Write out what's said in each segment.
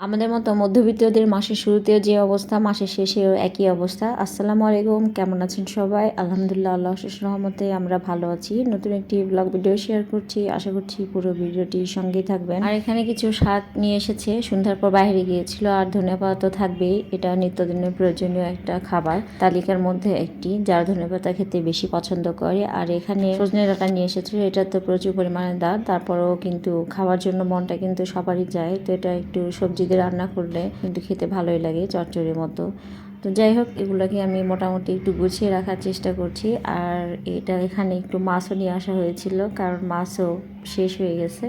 আমাদের মতো মধ্যবিত্তদের মাসের শুরুতেও যে অবস্থা, মাসের শেষেও একই অবস্থা। আসসালামু আলাইকুম, কেমন আছেন সবাই? আলহামদুলিল্লাহ আল্লাহ শেষ রহমতে আমরা ভালো আছি। নতুন একটি ব্লগ ভিডিও শেয়ার করছি। আশা করছি পুরো ভিডিওটি সঙ্গেই থাকবেন। আর এখানে কিছু শাক নিয়ে এসেছে। সন্ধ্যার পর বাইরে গিয়েছিল, আর ধনেপাতা তো থাকবেই। এটা নিত্যদিনের প্রয়োজনীয় একটা খাবার। তালিকার মধ্যে একটি, যার ধনেপাতা খেতে বেশি পছন্দ করে। আর এখানে সজনে ডাটা নিয়ে এসেছিল এটা তো প্রচুর পরিমাণে দাম। তারপরেও কিন্তু খাওয়ার জন্য মনটা কিন্তু সবারই যায়। তো এটা একটু সবজি দিয়ে রান্না করলে কিন্তু খেতে ভালোই লাগে চচ্চড়ির মতো। তো যাই হোক, এগুলোকে আমি মোটামুটি একটু গুছিয়ে রাখার চেষ্টা করছি। আর এটা এখানে একটু মাছও নিয়ে আসা হয়েছিল, কারণ মাছও শেষ হয়ে গেছে।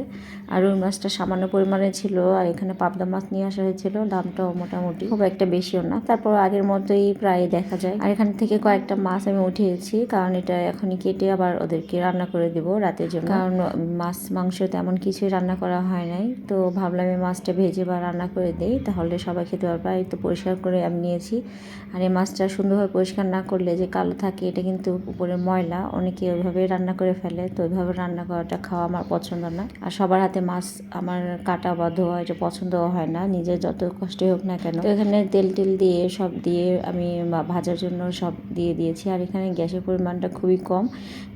আর ওই মাছটা সামান্য পরিমাণে ছিল, আর এখানে পাবদা মাছ নিয়ে আসা হয়েছিল, দামটাও মোটামুটি খুব একটা বেশিও না। তারপর আগের মতোই প্রায় দেখা যায়। আর এখান থেকে কয়েকটা মাছ আমি উঠিয়েছি, কারণ এটা এখনই কেটে আবার ওদেরকে রান্না করে দিব রাতের জন্য। কারণ মাছ, মাংস তেমন কিছুই রান্না করা হয় নাই। তো ভাবলাম এই মাছটা ভেজে বা রান্না করে দেই, তাহলে সবাই খেতে পারবে। তো পরিষ্কার করে আমি নিয়েছি। আর এই মাছটা সুন্দরভাবে পরিষ্কার না করলে যে কালো থাকে, এটা কিন্তু উপরে ময়লা, অনেকে ওইভাবে রান্না করে ফেলে, তো ওইভাবে রান্না করাটা খাওয়া আমার পছন্দ না। আর সবার হাতে মাছ আমার কাটা বা ধোয়া এটা পছন্দও হয় না, নিজের যত কষ্টই হোক না কেন। তো এখানে তেল টেল দিয়ে সব দিয়ে আমি ভাজার জন্য সব দিয়ে দিয়েছি, আর এখানে গ্যাসের পরিমাণটা খুবই কম,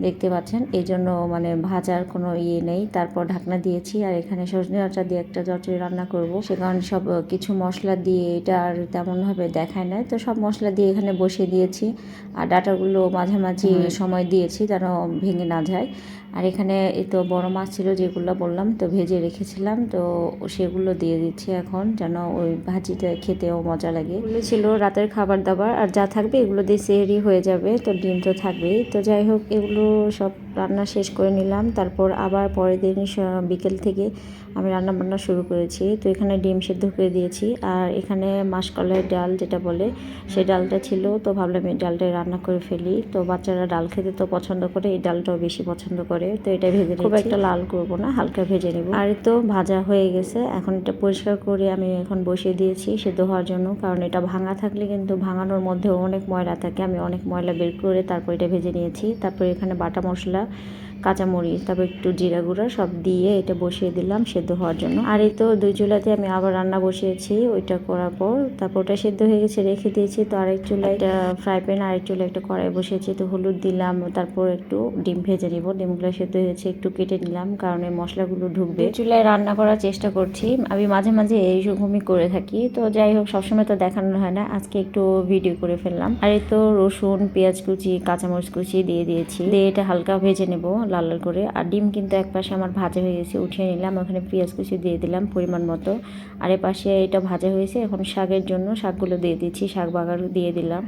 দেখতে পাচ্ছেন। এই জন্য মানে ভাজার কোনো ইয়ে নেই, তারপর ঢাকনা দিয়েছি, আর এখানে সজনে ডাঁটা দিয়ে একটা চচড়ি রান্না করব। সে কারণে সব কিছু মশলা দিয়ে এটা আর তেমনভাবে দেখায় না তো সব মশলা দিয়ে এখানে বসিয়ে দিয়েছি। আর ডাটাগুলো মাঝামাঝি সময় দিয়েছি যেন ভেঙে না যায়। আর এখানে এই তো বড় মাছ ছিল যেগুলো বললাম, তো ভেজে রেখেছিলাম, তো সেগুলো দিয়ে দিচ্ছি এখন যেন ওই ভাজিটা খেতেও মজা লাগে। এগুলো ছিল রাতের খাবার দাবার, আর যা থাকবে এগুলো দিয়ে সেহরি হয়ে যাবে, তো ডিম তো থাকবেই। তো যাই হোক, এগুলো সব রান্না শেষ করে নিলাম, তারপর আবার পরের দিন বিকেল থেকে আমি রান্না বান্না শুরু করেছি। তো এখানে ডিম সেদ্ধ করে দিয়েছি, আর এখানে মাসকলাইয়ের ডাল যেটা বলে সেই ডালটা ছিল, তো ভাবলাম এই ডালটা রান্না করে ফেলি। তো বাচ্চারা ডাল খেতে তো পছন্দ করে, এই ডালটাও বেশি পছন্দ করে। তো এটা ভেজে খুব একটা লাল করব না হালকা ভেজে নেব। আর তো ভাজা হয়ে গেছে। এখন এটা পরিষ্কার করে আমি এখন বসিয়ে দিয়েছি সেদ্ধ হওয়ার জন্য কারণ এটা ভাঙা থাকলে কিন্তু ভাঙানোর মধ্যেও অনেক ময়লা থাকে। আমি অনেক ময়লা বের করে তারপর এটা ভেজে নিয়েছি। তারপর এখানে বাটা মশলা কাঁচামরিচ, তারপর একটু জিরা গুঁড়া সব দিয়ে এটা বসিয়ে দিলাম সেদ্ধ হওয়ার জন্য। আর এই তো দুই চুলাতে আমি আবার রান্না বসিয়েছি, ওইটা করার পর তারপর ওটা সেদ্ধ হয়ে গেছে, রেখে দিয়েছি। তো আরেক চুলায় একটা ফ্রাই প্যান আরেক চুলায় একটা কড়াই বসিয়েছি, তো হলুদ দিলাম, তারপর একটু ডিম ভেজে নিব। ডিমগুলো সেদ্ধ হয়েছে, একটু কেটে নিলাম, কারণ এই মশলাগুলো ঢুকবে। চুলায় রান্না করার চেষ্টা করছি, আমি মাঝে মাঝে এইরকমই করে থাকি। তো যাই হোক, সবসময় তো দেখানো হয় না, আজকে একটু ভিডিও করে ফেললাম। আর এই তো রসুন, পেঁয়াজ কুচি, কাঁচামরিচ কুচি দিয়ে দিয়েছি। দিয়ে এটা হালকা ভেজে নেব লাল লাল করে। আর ডিম কিন্তু এক পাশে আমার ভাজা হয়ে গেছে, উঠিয়ে নিলাম। ওখানে পেঁয়াজ কুচি দিয়ে দিলাম পরিমাণ মতো। আর এ পাশে এটা ভাজা হয়েছে, এখন শাকের জন্য শাকগুলো দিয়ে দিচ্ছি, শাক বাগার দিয়ে দিলাম।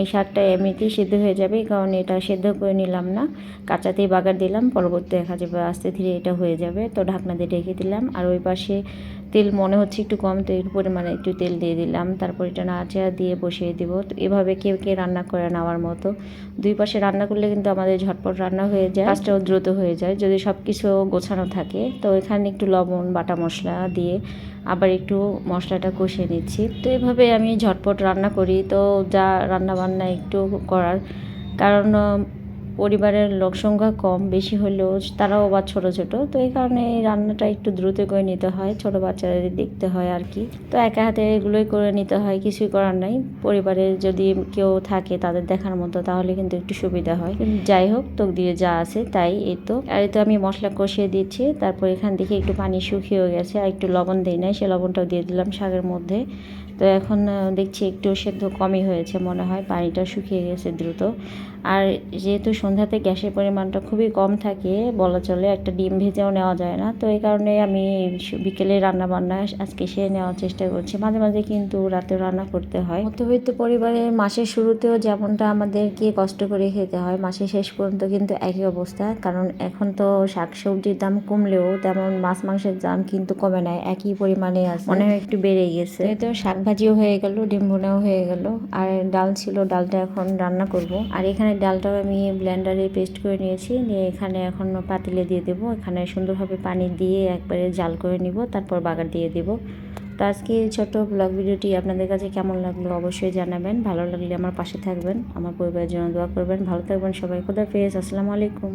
এই শাকটা এমনিতেই সেদ্ধ হয়ে যাবে, কারণ এটা সেদ্ধ করে নিলাম না। কাঁচাতেই বাগার দিলাম, পরবর্তী দেখা যাবে আস্তে ধীরে এটা হয়ে যাবে। তো ঢাকনা দিয়ে ঢেকে দিলাম, আর ওই পাশে তেল মনে হচ্ছে একটু কম, তো এর পরিমাণে একটু তেল দিয়ে দিলাম। তারপর এটা নাচা দিয়ে বসিয়ে দিব। তো এভাবে কেউ কে রান্না করে নেওয়ার মতো। দুই পাশে রান্না করলে কিন্তু আমাদের ঝটপট রান্না হয়ে যায়। কাজটাও দ্রুত হয়ে যায়, যদি সব কিছু গোছানো থাকে। তো এখানে একটু লবণ, বাটা মশলা দিয়ে আবার একটু মশলাটা কষিয়ে নিচ্ছি। তো এভাবে আমি ঝটপট রান্না করি। তো যা রান্না বান্না একটু করার কারণ পরিবারের লোক সংখ্যা কম, বেশি হলেও তারাও আবার ছোটো ছোটো। তো এই কারণে এই রান্নাটা একটু দ্রুত করে নিতে হয়, ছোট বাচ্চাদের দেখতে হয় আর কি। তো একা হাতে এগুলোই করে নিতে হয়, কিছুই করার নাই। পরিবারে যদি কেউ থাকে তাদের দেখার মতো, তাহলে কিন্তু একটু সুবিধা হয়। যাই হোক তো দিয়ে যা আছে তাই, এই তো। আর তো আমি মশলা কষিয়ে দিচ্ছি, তারপর এখান থেকে একটু পানি শুকিয়ে গেছে, আর একটু লবণ দিই নাই, সে লবণটাও দিয়ে দিলাম শাকের মধ্যে। তো এখন দেখছি একটু সেদ্ধ কমই হয়েছে মনে হয়, পানিটা শুকিয়ে গেছে দ্রুত। আর যেহেতু সন্ধ্যাতে গ্যাসের পরিমাণটা খুবই কম থাকে বলা চলে একটা ডিম ভেজেও নেওয়া যায় না। তো এই কারণে আমি বিকেলে রান্না বান্না আজকে সে নেওয়ার চেষ্টা করছি। মাঝে মাঝে কিন্তু রাতে রান্না করতে হয়। মধ্যবিত্ত পরিবারের মাসের শুরুতেও যেমনটা আমাদেরকে কষ্ট করে খেতে হয় মাসের শেষ পর্যন্ত কিন্তু একই অবস্থা। কারণ এখন তো শাক সবজির দাম কমলেও তেমন মাছ মাংসের দাম কিন্তু কমে নাই একই পরিমাণে আছে। মনে হয় একটু বেড়ে গেছে। তো শাক ভাজিও হয়ে গেল ডিম ভুনাও হয়ে গেল আর ডাল ছিল ডালটা এখন রান্না করব। আর এখানে ডালটাও আমি ব্লেন্ডারে পেস্ট করে নিয়েছি। নিয়ে এখানে এখন পাতিলে দিয়ে দেবো। এখানে সুন্দরভাবে পানি দিয়ে একবারে জাল করে নিব, তারপর বাগার দিয়ে দেব। তো আজকে এই ছোট ব্লগ ভিডিওটি আপনাদের কাছে কেমন লাগল অবশ্যই জানাবেন। ভালো লাগলে আমার পাশে থাকবেন, আমার পরিবারের জন্য দোয়া করবেন। ভালো থাকবেন সবাই। খুদাফেজ আসসালামু আলাইকুম।